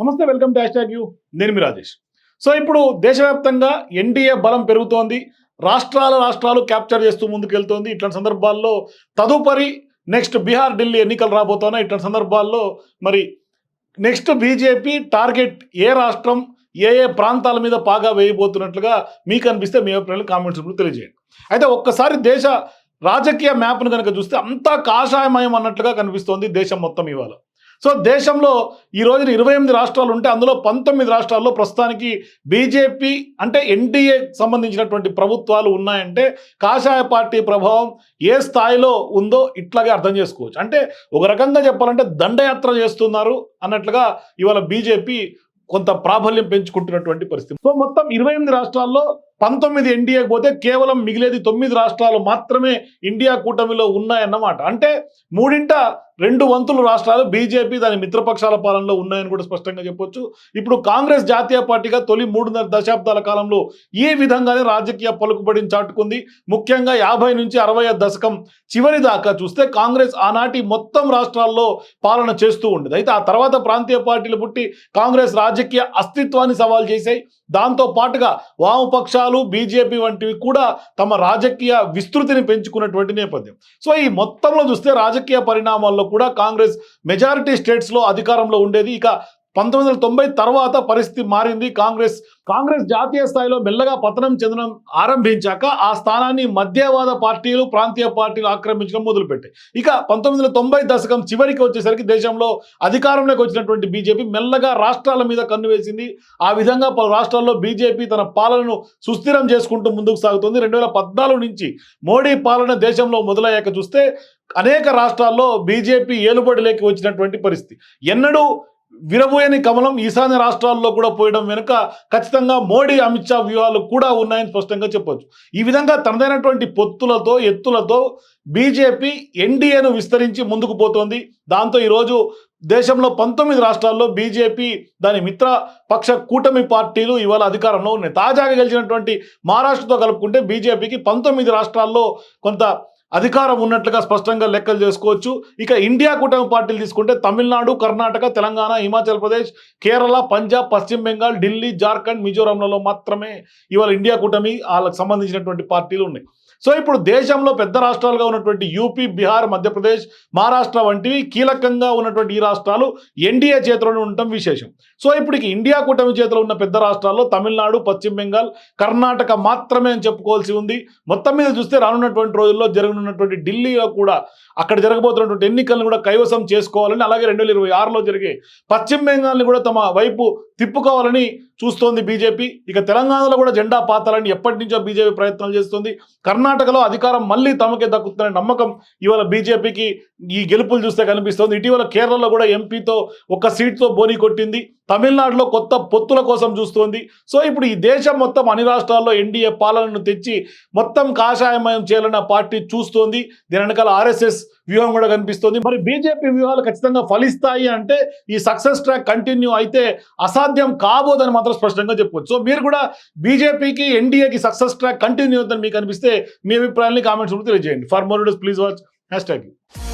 నమస్తే welcome to hash you. నేను మీ Rajesh. So ఇప్పుడు దేశవ్యాప్తంగా ఎన్డీఏ బలం పెరుగుతోంది రాష్ట్రాల రాష్ట్రాలు క్యాప్చర్ చేస్తూ ముందుకెళ్తోంది. ఇట్లాంటి సందర్భాల్లో తదుపరి నెక్స్ట్ బీహార్ ఢిల్లీ ఎన్నికలు రాబోతున్నాయి. ఇట్లాంటి సందర్భాల్లో మరి నెక్స్ట్ బీజేపీ టార్గెట్ ఏ రాష్ట్రం ఏ ఏ ప్రాంతాల మీద పాగా వేయబోతున్నట్లుగా మీకు అనిపిస్తే మీ అభిప్రాయాలు కామెంట్స్ ఇప్పుడు తెలియజేయండి. అయితే ఒక్కసారి దేశ రాజకీయ మ్యాప్ను కనుక చూస్తే అంతా కాషాయమయం అన్నట్లుగా కనిపిస్తోంది దేశం మొత్తం ఇవాళ. సో దేశంలో ఈ రోజున ఇరవై ఎనిమిది రాష్ట్రాలు ఉంటే అందులో పంతొమ్మిది రాష్ట్రాల్లో ప్రస్తుతానికి బీజేపీ అంటే ఎన్డీఏ సంబంధించినటువంటి ప్రభుత్వాలు ఉన్నాయంటే కాషాయ పార్టీ ప్రభావం ఏ స్థాయిలో ఉందో ఇట్లాగే అర్థం చేసుకోవచ్చు. అంటే ఒక రకంగా చెప్పాలంటే దండయాత్ర చేస్తున్నారు అన్నట్లుగా ఇవాళ బీజేపీ కొంత ప్రాబల్యం పెంచుకుంటున్నటువంటి పరిస్థితి. సో మొత్తం ఇరవై ఎనిమిది రాష్ట్రాల్లో పంతొమ్మిది ఎన్డీఏకి పోతే కేవలం మిగిలేది తొమ్మిది రాష్ట్రాలు మాత్రమే ఇండియా కూటమిలో ఉన్నాయన్నమాట. అంటే మూడింట రెండు వంతులు రాష్ట్రాలు బీజేపీ దాని మిత్రపక్షాల పాలనలో ఉన్నాయని కూడా స్పష్టంగా చెప్పొచ్చు. ఇప్పుడు కాంగ్రెస్ జాతీయ పార్టీగా తొలి మూడున్నర దశాబ్దాల కాలంలో ఈ విధంగానే రాజకీయ పలుకుబడిని చాటుకుంది. ముఖ్యంగా యాభై నుంచి అరవై దశకం చివరి దాకా చూస్తే కాంగ్రెస్ ఆనాటి మొత్తం రాష్ట్రాల్లో పాలన చేస్తూ ఉండేది. అయితే ఆ తర్వాత ప్రాంతీయ పార్టీలు పుట్టి కాంగ్రెస్ రాజకీయ అస్తిత్వాన్ని సవాల్ చేశాయి. దాంతో పాటుగా వామపక్షాలు బీజేపీ వంటివి కూడా తమ రాజకీయ విస్తృతిని పెంచుకున్నటువంటి నేపథ్యం. సో ఈ మొత్తంలో చూస్తే రాజకీయ పరిణామాల్లో కూడా కాంగ్రెస్ మెజారిటీ స్టేట్స్లో అధికారంలో ఉండేది. ఇక పంతొమ్మిది వందల తొంభై తర్వాత పరిస్థితి మారింది. కాంగ్రెస్ కాంగ్రెస్ జాతీయ స్థాయిలో మెల్లగా పతనం చెందడం ఆరంభించాక ఆ స్థానాన్ని మధ్యవాద పార్టీలు ప్రాంతీయ పార్టీలు ఆక్రమించడం మొదలుపెట్టాయి. ఇక పంతొమ్మిది వందల తొంభై దశకం చివరికి వచ్చేసరికి దేశంలో అధికారంలోకి వచ్చినటువంటి బీజేపీ మెల్లగా రాష్ట్రాల మీద కన్ను వేసింది. ఆ విధంగా పలు రాష్ట్రాల్లో బీజేపీ తన పాలనను సుస్థిరం చేసుకుంటూ ముందుకు సాగుతుంది. రెండు వేల పద్నాలుగు నుంచి మోడీ పాలన దేశంలో మొదలయ్యాక చూస్తే అనేక రాష్ట్రాల్లో బీజేపీ ఏలుబడిలోకి వచ్చినటువంటి పరిస్థితి. ఎన్నడూ విరబోయని కమలం ఈశాన్య రాష్ట్రాల్లో కూడా పోయడం వెనుక ఖచ్చితంగా మోడీ అమిత్ షా వ్యూహాలు కూడా ఉన్నాయని స్పష్టంగా చెప్పొచ్చు. ఈ విధంగా తనదైనటువంటి పొత్తులతో ఎత్తులతో బీజేపీ ఎన్డీఏను విస్తరించి ముందుకు పోతోంది. దాంతో ఈరోజు దేశంలో పంతొమ్మిది రాష్ట్రాల్లో బీజేపీ దాని మిత్ర పక్ష కూటమి పార్టీలు ఇవాళ అధికారంలో ఉన్నాయి. తాజాగా గెలిచినటువంటి మహారాష్ట్రతో కలుపుకుంటే బీజేపీకి పంతొమ్మిది రాష్ట్రాల్లో కొంత అధికారం ఉన్నట్లుగా స్పష్టంగా లెక్కలు చేసుకోవచ్చు. ఇక ఇండియా కూటమి పార్టీలు తీసుకుంటే తమిళనాడు కర్ణాటక తెలంగాణ హిమాచల్ ప్రదేశ్ కేరళ పంజాబ్ పశ్చిమ బెంగాల్ ఢిల్లీ జార్ఖండ్ మిజోరాంలలో మాత్రమే ఇవాళ ఇండియా కూటమి వాళ్ళకి సంబంధించినటువంటి పార్టీలు ఉన్నాయి. సో ఇప్పుడు దేశంలో పెద్ద రాష్ట్రాలుగా ఉన్నటువంటి యూపీ బీహార్ మధ్యప్రదేశ్ మహారాష్ట్ర వంటివి కీలకంగా ఉన్నటువంటి ఈ రాష్ట్రాలు ఎన్డీఏ చేతిలోనే ఉండటం విశేషం. సో ఇప్పుడు ఇండియా కూటమి చేతిలో ఉన్న పెద్ద రాష్ట్రాల్లో తమిళనాడు పశ్చిమ బెంగాల్ కర్ణాటక మాత్రమే అని చెప్పుకోవాల్సి ఉంది. మొత్తం మీద చూస్తే రానున్నటువంటి రోజుల్లో జరగనున్నటువంటి ఢిల్లీలో కూడా అక్కడ జరగబోతున్నటువంటి ఎన్నికలను కూడా కైవసం చేసుకోవాలని అలాగే రెండు వేల ఇరవై ఆరులో జరిగే పశ్చిమ బెంగాల్ని కూడా తమ వైపు తిప్పుకోవాలని చూస్తోంది బీజేపీ. ఇక తెలంగాణలో కూడా జెండా పాతాలని ఎప్పటి నుంచో బీజేపీ ప్రయత్నాలు చేస్తుంది. కర్ణాటకలో అధికారం మళ్ళీ తమకే దక్కుతుందనే నమ్మకం ఇవాళ బీజేపీకి ఈ గెలుపులు చూస్తే కనిపిస్తోంది. ఇటీవల కేరళలో కూడా ఎంపీతో ఒక సీట్తో బోని కొట్టింది. తమిళనాడులో కొత్త పొత్తుల కోసం చూస్తోంది. సో ఇప్పుడు ఈ దేశం మొత్తం అన్ని రాష్ట్రాల్లో ఎన్డీఏ పాలనను తెచ్చి మొత్తం కాషాయమయం చేయాలన్న పార్టీ చూస్తోంది. దీని వెనకాల ఆర్ఎస్ఎస్ వ్యూహం కూడా కనిపిస్తోంది. మరి బీజేపీ వ్యూహాలు ఖచ్చితంగా ఫలిస్తాయి అంటే ఈ సక్సెస్ ట్రాక్ కంటిన్యూ అయితే అసాధ్యం కాబోదని మాత్రం స్పష్టంగా చెప్పొచ్చు. సో మీరు కూడా బీజేపీకి ఎన్డీఏకి సక్సెస్ ట్రాక్ కంటిన్యూ అవుతుందని మీకు అనిపిస్తే మీ అభిప్రాయాన్ని కామెంట్స్ తెలియజేయండి. For more please watch. Hashtag